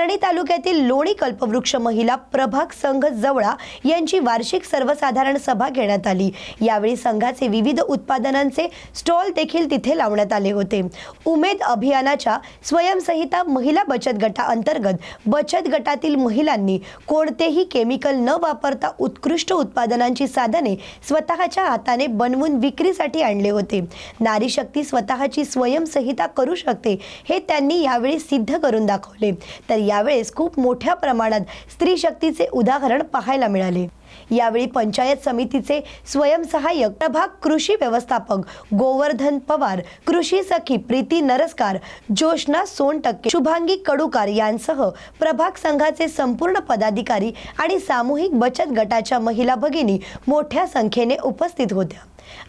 पारडी तालुक्यातील लोणी कल्पवृक्ष महिला प्रभाग संघ जवळा यांची वार्षिक सर्वसाधारण सभा घेण्यात आली. यावेळी संघाचे विविध उत्पादनांचे स्टॉल देखील तिथे लावण्यात आले होते. उमेद अभियानाच्या स्वयंसहिता महिला बचत गटाअंतर्गत बचत गटातील महिलांनी कोणतेही केमिकल न वापरता उत्कृष्ट उत्पादनांची साधने स्वतःच्या हाताने बनवून विक्रीसाठी आणले होते. नारी शक्ती स्वतःची स्वयंसहिता करू शकते हे त्यांनी यावेळी सिद्ध करून दाखवले. तर यावेळेस खूप मोठ्या प्रमाणात स्त्री शक्तीचे उदाहरण पाहायला मिळाले. यावेळी पंचायत समितीचे स्वयंसहाय्यक प्रभाग कृषी व्यवस्थापक गोवर्धन पवार कृषी सखी प्रीती नरसकार जोशना सोनटक्के शुभांगी कडुकार यांसह प्रभाग संघाचे संपूर्ण पदाधिकारी आणि सामूहिक बचत गटाच्या महिला भगिनी मोठ्या संख्येने उपस्थित होत्या.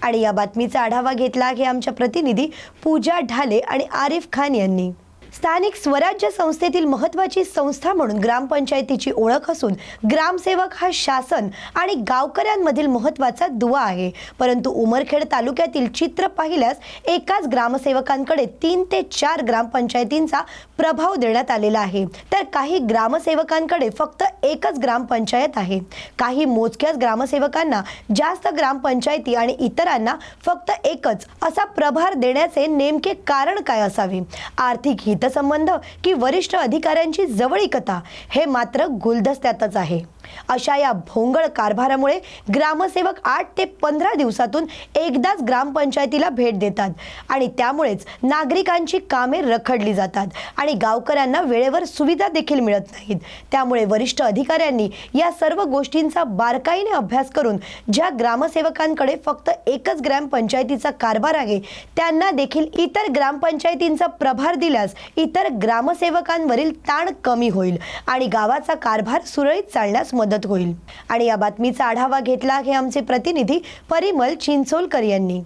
आणि या बातमीचा आढावा घेतला आहे आमच्या प्रतिनिधी पूजा ढाले आणि आरिफ खान यांनी. स्थानिक स्वराज्य संस्थेतील महत्त्वाची संस्था म्हणून ग्रामपंचायतीची ओळख असून ग्रामसेवक हा शासन आणि गावकऱ्यांमधील महत्त्वाचा दुवा आहे. परंतु उमरखेड तालुक्यातील चित्र पाहिल्यास एकाच ग्रामसेवकांकडे तीन ते चार ग्रामपंचायतींचा प्रभाव देण्यात आलेला आहे. तर काही ग्रामसेवकांकडे फक्त एकच ग्रामपंचायत आहे. काही मोजक्याच ग्रामसेवकांना जास्त ग्रामपंचायती आणि इतरांना फक्त एकच असा प्रभार देण्याचे नेमके कारण काय असावे? आर्थिक हित हितसंबंध की वरिष्ठ अधिकाऱ्यांची जवळीकता हे मात्र गुलदस्त्यातच आहे. अशा या भोंगळ कारभारामुळे ग्रामसेवक आठ ते पंधरा दिवसातून एकदाच ग्रामपंचायतीला भेट देतात आणि त्यामुळेच नागरिकांची कामे रखडली जातात आणि गावकऱ्यांना वेळेवर सुविधा देखील मिळत नाहीत. त्यामुळे वरिष्ठ अधिकाऱ्यांनी या सर्व गोष्टींचा बारकाईने अभ्यास करून ज्या ग्रामसेवकांकडे फक्त एकच ग्रामपंचायतीचा कारभार आहे त्यांना देखील इतर ग्रामपंचायतींचा प्रभार दिल्यास इतर ग्रामसेवकांवरील ताण कमी होईल आणि गावाचा कारभार सुरळीत चालण्यास मदत होईल. आणि या बातमीचा आढावा घेतला हे आमचे प्रतिनिधी परिमल चिंचोलकर यांनी.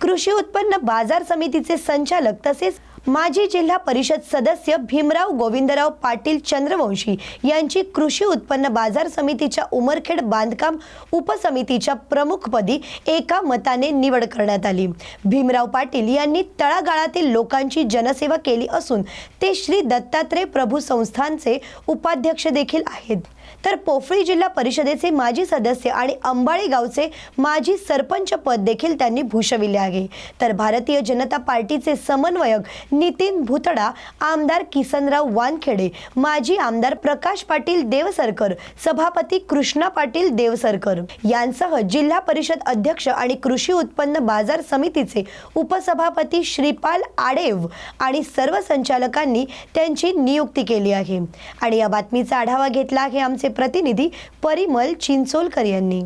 कृषी उत्पन्न बाजार समितीचे संचालक तसेच माजी जिल्हा परिषद सदस्य भीमराव गोविंदराव पाटील चंद्रवंशी यांची कृषी उत्पन्न बाजार समितीच्या उमरखेड बांधकाम उपसमितीच्या प्रमुखपदी एका मताने निवड करण्यात आली. भीमराव पाटील यांनी तळागाळातील लोकांची जनसेवा केली असून ते श्री दत्तात्रय प्रभू संस्थानचे उपाध्यक्ष देखील आहेत. तर पोफळी जिल्हा परिषदेचे माजी सदस्य आणि अंबाळे गावचे माजी सरपंच पद देखील त्यांनी भूषविले आहे. तर भारतीय जनता पार्टीचे समन्वयक नितीन भुतडा आमदार किसनराव वानखेडे माजी आमदार प्रकाश पाटील देवसरकर सभापती कृष्णा पाटील देवसरकर. यांसह जिल्हा परिषद अध्यक्ष आणि कृषी उत्पन्न बाजार समितीचे उपसभापती श्रीपाल आडेव आणि सर्व संचालकांनी त्यांची नियुक्ती केली आहे. आणि या बातमीचा आढावा घेतला आहे आमचे प्रतिनिधी परिमल चिंचोलकर यांनी.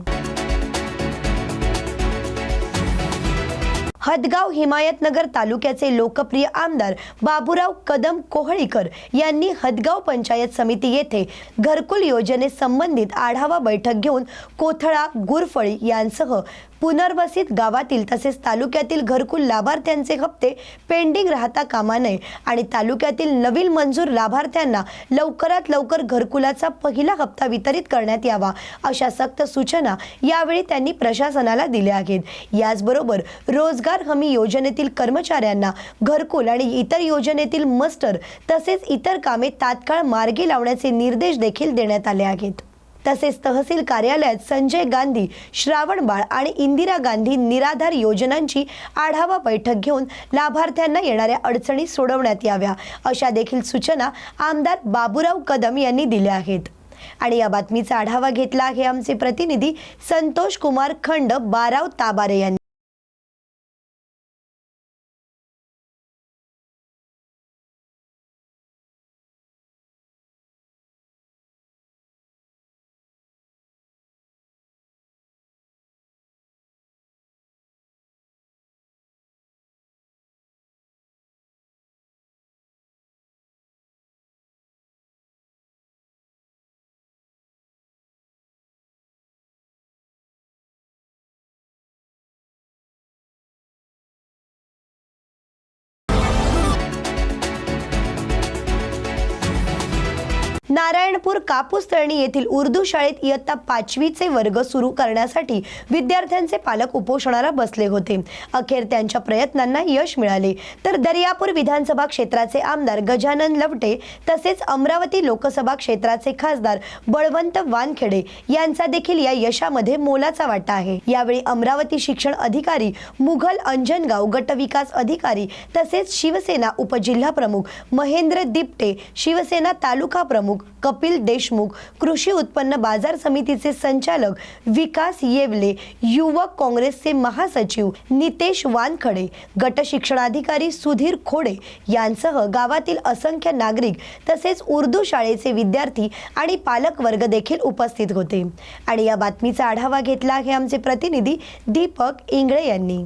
हदगाव हिमायतनगर तालुक्याचे लोकप्रिय आमदार बाबूराव कदम कोहळीकर यांनी हदगाव पंचायत समिती येथे घरकुल योजनेसंबंधित आढावा बैठक घेऊन कोथळा गुरफळी यांसह पुनर्वसित गावातील तसेच तालुक्यातील घरकुल लाभार्थ्यांचे हप्ते पेंडिंग राहता कामा नये आणि तालुक्यातील नवीन मंजूर लाभार्थ्यांना लवकरात लवकर घरकुलाचा पहिला हप्ता वितरित करण्यात यावा अशा सक्त सूचना यावेळी त्यांनी प्रशासनाला दिल्या आहेत. याचबरोबर रोजगार हमी योजनेतील कर्मचाऱ्यांना घरकुल आणि इतर योजनेतील मस्टर तसेच इतर कामे तात्काळ मार्गी लावण्याचे निर्देश देखील देण्यात आले आहेत. तसेच तहसील कार्यालयात संजय गांधी श्रावण बाळ आणि इंदिरा गांधी निराधार योजनांची आढावा बैठक घेऊन लाभार्थ्यांना येणाऱ्या अडचणी सोडवण्यात याव्या अशा देखील सूचना आमदार बाबूराव कदम यांनी दिल्या आहेत. आणि या बातमीचा आढावा घेतला आहे आमचे प्रतिनिधी संतोष कुमार खंड बाराव ताबारे यांनी. नारायणपूर कापूस तळणी येथील उर्दू शाळेत इयत्ता पाचवीचे वर्ग सुरू करण्यासाठी विद्यार्थ्यांचे पालक उपोषणाला बसले होते. अखेर त्यांच्या प्रयत्नांना यश मिळाले. तर दर्यापूर विधानसभा क्षेत्राचे आमदार गजानन लवटे तसेच अमरावती लोकसभा क्षेत्राचे खासदार बळवंत वानखेडे यांचा देखील या यशामध्ये मोलाचा वाटा आहे. यावेळी अमरावती शिक्षण अधिकारी मुघल अंजनगाव गटविकास अधिकारी तसेच शिवसेना उपजिल्हा प्रमुख महेंद्र दिपटे शिवसेना तालुका प्रमुख कपिल देशमुख कृषी उत्पन्न बाजार समितीचे संचालक विकास येवले युवक काँग्रेसचे महासचिव नितेश वानखडे गट शिक्षणाधिकारी सुधीर खोडे यांसह गावातील असंख्य नागरिक तसेच उर्दू शाळेचे विद्यार्थी आणि पालक वर्ग देखील उपस्थित होते. आणि या बातमीचा आढावा घेतला आहे आमचे प्रतिनिधी दीपक इंगळे यांनी.